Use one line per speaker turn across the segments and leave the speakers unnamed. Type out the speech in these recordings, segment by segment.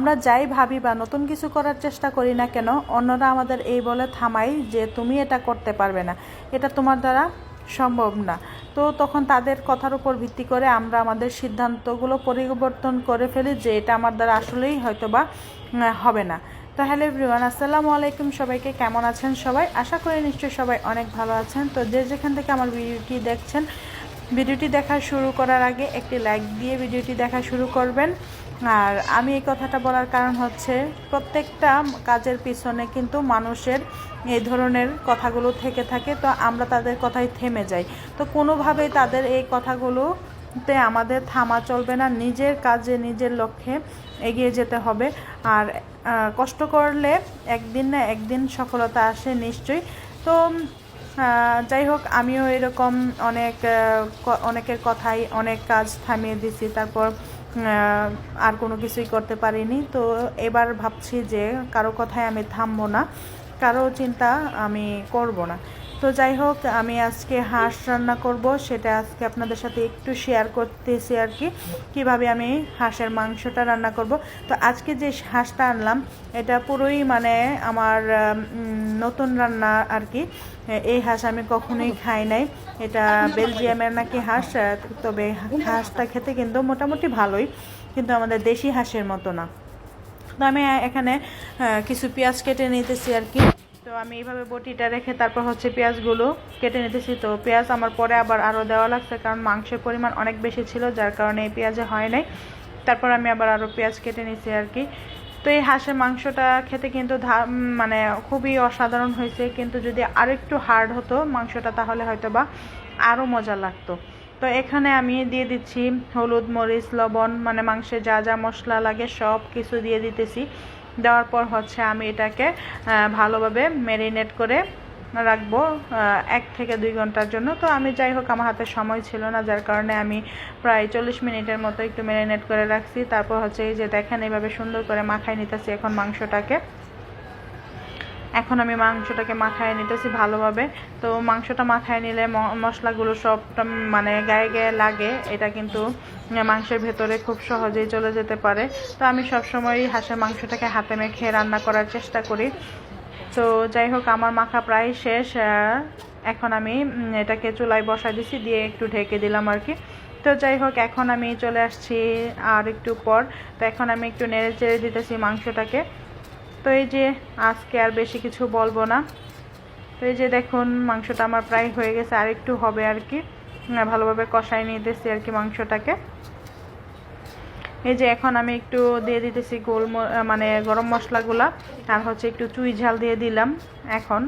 আমরা যাই ভাবি বা নতুন কিছু করার চেষ্টা করি না কেন, অন্যরা আমাদের এই বলে থামাই যে তুমি এটা করতে পারবে না। এটা তোমার দ্বারা সম্ভব না। তো তখন তাদের কথার উপর ভিত্তি করে আমরা আমাদের সিদ্ধান্তগুলো পরিবর্তন করে ফেলি যে এটা আমার দ্বারা আসলেই হয়তো বা হবে না। তো হ্যালো এভরিওয়ান, আসসালামু আলাইকুম সবাইকে। কেমন আছেন সবাই? আশা করি নিশ্চয়ই সবাই অনেক ভালো আছেন। তো যে যেখান থেকে আমার ভিডিওটি দেখছেন ভিডিওটি দেখা শুরু করার আগে একটি লাইক দিয়ে ভিডিওটি দেখা শুরু করবেন। আর আমি এই কথাটা বলার কারণ হচ্ছে, প্রত্যেকটা কাজের পিছনে কিন্তু মানুষের এই ধরনের কথাগুলো থেকে থাকে, তো আমরা তাদের কথাই থেমে যাই। তো কোনোভাবেই তাদের এই কথাগুলোতে আমাদের থামা চলবে না, নিজের কাজে, নিজের লক্ষ্যে এগিয়ে যেতে হবে। আর কষ্ট করলে একদিন না একদিন সফলতা আসে নিশ্চয়ই। তো যাই হোক, আমিও এরকম অনেক অনেকের কথাই, অনেক কাজ থামিয়ে দিছি। তারপর আর কোনো কিছুই করতে পারিনি। তো এবার ভাবছি যে কারও কথায় আমি থামবো না, কারও চিন্তা আমি করব না। তো যাই হোক, আমি আজকে হাঁস রান্না করব। সেটা আজকে আপনাদের সাথে একটু শেয়ার করতেছি আর কি, কীভাবে আমি হাঁসের মাংসটা রান্না করব। তো আজকে যে হাঁসটা আনলাম, এটা পুরোই মানে আমার নতুন রান্না আর কি। এই হাঁস আমি কখনোই খাই নাই। এটা বেলজিয়ামের নাকি হাঁস তবে হাঁসটা খেতে কিন্তু মোটামুটি ভালোই, কিন্তু আমাদের দেশি হাঁসের মতো না। তো আমি এখানে কিছু পেঁয়াজ কেটে নিতেছি আর কি। তো আমি এইভাবে বটিটা রেখে তারপর হচ্ছে পেঁয়াজগুলো কেটে নিতেছি। তো পেঁয়াজ আমার পরে আবার আরও দেওয়া লাগছে কারণ মাংসের পরিমাণ অনেক বেশি ছিল, যার কারণে এই পেঁয়াজে হয় নাই। তারপর আমি আবার আরও পেঁয়াজ কেটে নিছি আর কি। তো এই হাঁসের মাংসটা খেতে কিন্তু মানে খুবই অসাধারণ হয়েছে। কিন্তু যদি আরেকটু হার্ড হতো মাংসটা, তাহলে হয়তো বা আরও মজা লাগতো। তো এখানে আমি দিয়ে দিচ্ছি হলুদ, মরিচ, লবণ মানে মাংসে যা যা মশলা লাগে সব কিছু দিয়ে দিতেছি। দেওয়ার পর হচ্ছে আমি এটাকে ভালোভাবে ম্যারিনেট করে রাখব এক থেকে দুই ঘণ্টার জন্য। তো আমি যাই হোক, আমার হাতে সময় ছিল না, যার কারণে আমি প্রায় চল্লিশ মিনিটের মতো একটু ম্যারিনেট করে রাখছি। তারপর হচ্ছে এই যে দেখেন, এইভাবে সুন্দর করে মাখায় নিতেছি এখন মাংসটাকে। এখন আমি মাংসটাকে মাখায় নিতেছি ভালোভাবে। তো মাংসটা মাখায় নিলে মশলাগুলো সবটা মানে গায়ে গায়ে লাগে। এটা কিন্তু মাংসের ভেতরে খুব সহজেই চলে যেতে পারে। তো আমি সবসময় হাঁসের মাংসটাকে হাতে মেখে রান্না করার চেষ্টা করি। তো যাই হোক, আমার মাখা প্রায় শেষ। এখন আমি এটাকে চুলায় বসাই দিছি, দিয়ে একটু ঢেকে দিলাম আর কি। তো যাই হোক, এখন আমি চলে আসছি আর একটু পর। তো এখন আমি একটু নেড়ে চেড়ে দিতেছি মাংসটাকে। তো এই যে আজকে আর বেশি কিছু বলব না। তো এই যে দেখুন, মাংসটা আমার প্রায় হয়ে গেছে, আর একটু হবে আর কি। ভালোভাবে কষাই নিতেছি আর কি মাংসটাকে। এই যে এখন আমি একটু দিয়ে দিতেছি গোল মানে গরম মশলাগুলা, আর হচ্ছে একটু চুই ঝাল দিয়ে দিলাম এখন।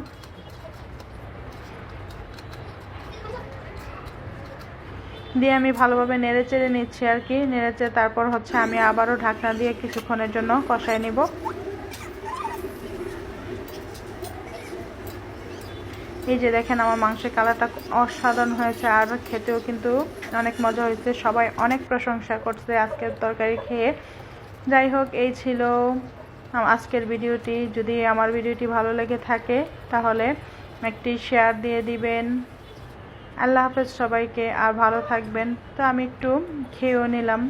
দিয়ে আমি ভালোভাবে নেড়ে চেড়ে নিচ্ছি আর কি। নেড়ে চেড়ে তারপর হচ্ছে আমি আবারও ঢাকনা দিয়ে কিছুক্ষণের জন্য কষাই নিব। এই যে দেখেন আমার মাংসের কালারটা অসাধারণ হয়েছে আর খেতেও কিন্তু অনেক মজা হয়েছে। সবাই অনেক প্রশংসা করছে আজকের তরকারি খেয়ে। যাই হোক, এই ছিল আজকের ভিডিওটি। যদি আমার ভিডিওটি ভালো লেগে থাকে, তাহলে একটি শেয়ার দিয়ে দিবেন। আল্লাহ হাফেজ সবাইকে, আর ভালো থাকবেন। তো আমি একটু খেয়েও নিলাম।